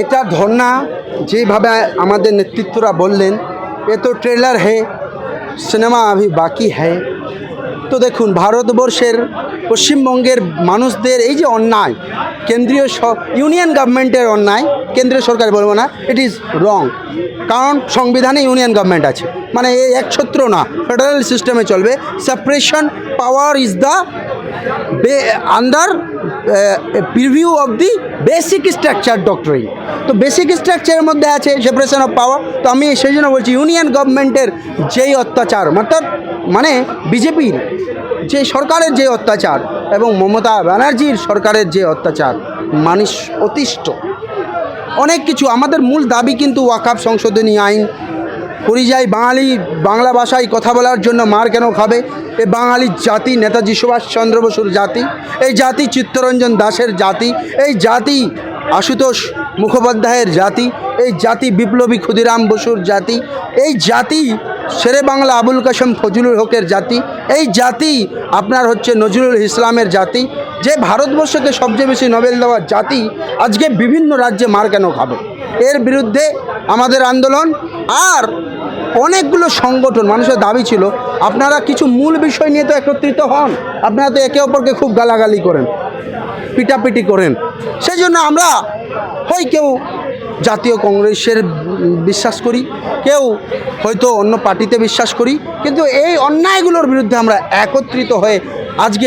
এটা ধর্না যেভাবে আমাদের নেতৃত্বরা বললেন, এ তো ট্রেলার হে সিনেমা আভি বাকি হ্যায় তো দেখুন, ভারতবর্ষের পশ্চিমবঙ্গের মানুষদের এই যে অন্যায়, কেন্দ্রীয় ইউনিয়ন গভর্নমেন্টের অন্যায়, কেন্দ্রীয় সরকার বলব না ইট ইজ রং কারণ সংবিধানে ইউনিয়ন গভর্নমেন্ট আছে। মানে এই একছত্র না ফেডারেল সিস্টেমে চলবে। Separation power is the under preview of the basic structure doctrine তো বেসিক স্ট্রাকচারের মধ্যে আছে সেপারেশন অফ পাওয়ার তো আমি সেই জন্য বলছি ইউনিয়ন গভর্নমেন্টের যেই অত্যাচার, অর্থাৎ মানে বিজেপির যে সরকারের যে অত্যাচার এবং মমতা ব্যানার্জির সরকারের যে অত্যাচার, মানুষ অতিষ্ঠ। অনেক কিছু, আমাদের মূল দাবি কিন্তু ওয়াকাফ সংশোধনী আইন পরিযায়ী বাঙালি বাংলা ভাষায় কথা বলার জন্য মার কেন খাবে? এ বাঙালির জাতি, নেতাজি সুভাষচন্দ্র বসুর জাতি, এই জাতি চিত্তরঞ্জন দাসের জাতি, এই জাতি আশুতোষ মুখোপাধ্যায়ের জাতি, এই জাতি বিপ্লবী ক্ষুদিরাম বসুর জাতি, এই জাতি শেরে বাংলা আবুল কাসেম ফজলুল হকের জাতি, এই জাতি আপনার হচ্ছে নজরুল ইসলামের জাতি, যে ভারতবর্ষকে সবচেয়ে বেশি নোবেল দেওয়ার জাতি, আজকে বিভিন্ন রাজ্যে মার কেন খাবে? এর বিরুদ্ধে আমাদের আন্দোলন, আর অনেকগুলো সংগঠন, মানুষের দাবি ছিল, আপনারা কিছু মূল বিষয় নিয়ে তো একত্রিত হন, আপনারা তো একে অপরকে খুব গালাগালি করেন, পিটাপিটি করেন। সেই জন্য আমরা, হয় কেউ জাতীয় কংগ্রেসের বিশ্বাস করি, কেউ হয়তো অন্য পার্টিতে বিশ্বাস করি, কিন্তু এই অন্যায়গুলোর বিরুদ্ধে আমরা একত্রিত হয়ে আজকে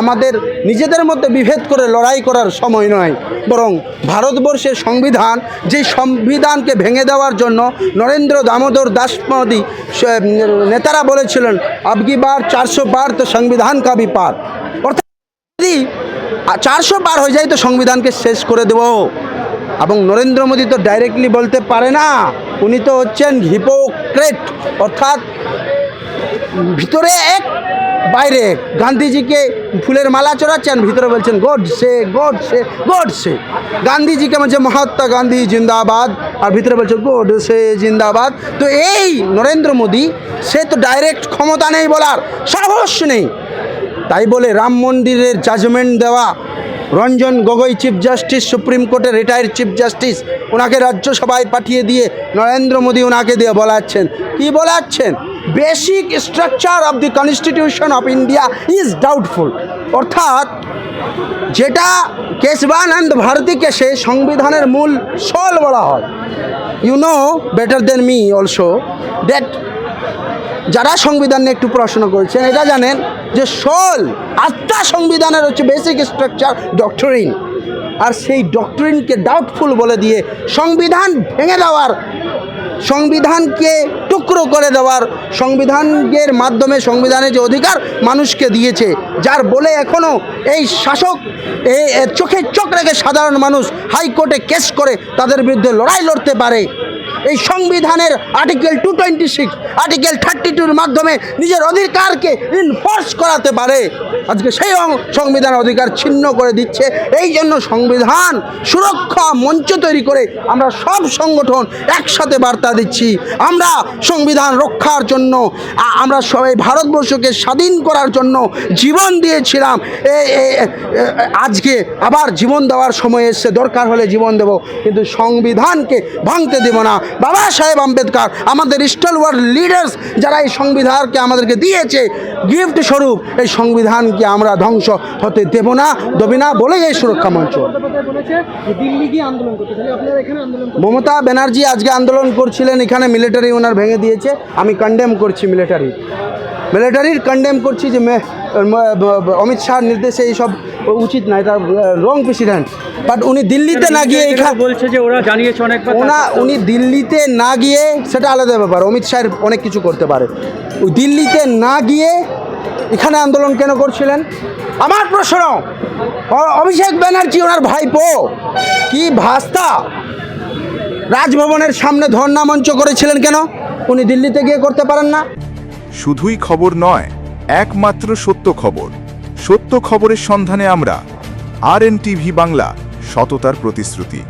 আমাদের নিজেদের মধ্যে বিভেদ করে লড়াই করার সময় নয়, বরং ভারতবর্ষের সংবিধান, যে সংবিধানকে ভেঙে দেওয়ার জন্য নরেন্দ্র দামোদর দাস মোদী নেতারা বলেছিলেন আবকি বার চারশো বার তো সংবিধান কাবি পার। অর্থাৎ চারশো পার হয়ে যায় তো সংবিধানকে শেষ করে দেব। এবং নরেন্দ্র মোদী তো ডাইরেক্টলি বলতে পারে না, উনি তো হচ্ছেন হিপোক্রেট অর্থাৎ ভিতরে এক বাইরে গান্ধীজিকে ফুলের মালা চড়াচ্ছেন, ভিতরে বলছেন, Godse Godse Godse. গান্ধীজিকে বলছে, মহাত্মা গান্ধী জিন্দাবাদ। আর ভিতরে বলছে, গড সে জিন্দাবাদ। তো এই নরেন্দ্র মোদী, সে তো ডাইরেক্ট ক্ষমতা নেই বলার, সাহস নেই। তাই বলে রাম মন্দিরের জাজমেন্ট দেওয়া, Ranjan Gogoi chief justice supreme কোর্টের রিটায়ার্ড চিফ জাস্টিস ওনাকে রাজ্যসভায় পাঠিয়ে দিয়ে নরেন্দ্র মোদী ওনাকে দিয়ে বলাচ্ছেন। কি বলাচ্ছেন? Basic structure of the constitution of India is doubtful অর্থাৎ যেটা কেশবানন্দ ভারতীকে কেসে সংবিধানের মূল সল বলা হয়। You know better than me also that যারা সংবিধান নিয়ে একটু পড়াশোনা করেছেন এটা জানেন যে সোল আত্মা সংবিধানের হচ্ছে বেসিক স্ট্রাকচার ডক্টরিন আর সেই ডক্টরিনকে ডাউটফুল বলে দিয়ে সংবিধান ভেঙে দেওয়ার সংবিধানকে টুকরো করে দেওয়ার সংবিধানের মাধ্যমে সংবিধানে যে অধিকার মানুষকে দিয়েছে, যার বলে এখনও এই শাসক, এই, এ চোখে চোখ রেখে সাধারণ মানুষ হাইকোর্টে কেস করে, তাদের বিরুদ্ধে লড়াই লড়তে পারে। এই সংবিধানের article two twenty six article thirty টুর মাধ্যমে নিজের অধিকারকে ইনফোর্স করাতে পারে। আজকে সেই সংবিধান অধিকার ছিন্ন করে দিচ্ছে। এই জন্য সংবিধান সুরক্ষা মঞ্চ তৈরি করে আমরা সব সংগঠন একসাথে বার্তা দিচ্ছি। আমরা সংবিধান রক্ষার জন্য আমরা সবাই ভারতবর্ষকে স্বাধীন করার জন্য জীবন দিয়েছিলাম। আজকে আবার জীবন দেওয়ার সময় এসছে। দরকার হলে জীবন দেব। কিন্তু সংবিধানকে ভাঙতে দেব না। বাবা সাহেব আম্বেদকর, আমাদের স্টল ওয়ার্ল্ড লিডার্স যারা এই সংবিধানকে আমাদেরকে দিয়েছে গিফট স্বরূপ, এই সংবিধানকে আমরা ধ্বংস হতে দেব না, দেবে না বলে এই সুরক্ষা মঞ্চ। মমতা ব্যানার্জি আজকে আন্দোলন করছিলেন, এখানে মিলিটারি ওনার ভেঙে দিয়েছে, আমি কন্ডেম করছি মিলিটারি মিলিটারির কন্ডেম করছি যে অমিত শাহর নির্দেশে এইসব উচিত না এটা রং প্রেসিডেন্ট বাট উনি দিল্লিতে না গিয়ে এখানে বলছে যে ওরা জানিয়েছে অনেকবার ওনা উনি দিল্লিতে না গিয়ে সেটা আলাদা ব্যাপার অমিত শাহের অনেক কিছু করতে পারে। ওই দিল্লিতে না গিয়ে এখানে আন্দোলন কেন করছিলেন? আমার প্রশ্ন অভিষেক ব্যানার্জি ওনার ভাইপো কি ভাস্তা? রাজভবনের সামনে ধর্ণা মঞ্চ করেছিলেন কেন? উনি দিল্লিতে গিয়ে করতে পারেন না? শুধুই খবর নয় একমাত্র সত্য খবর। সত্য খবরের সন্ধানে আমরা আর বাংলা সততার প্রতিশ্রুতি।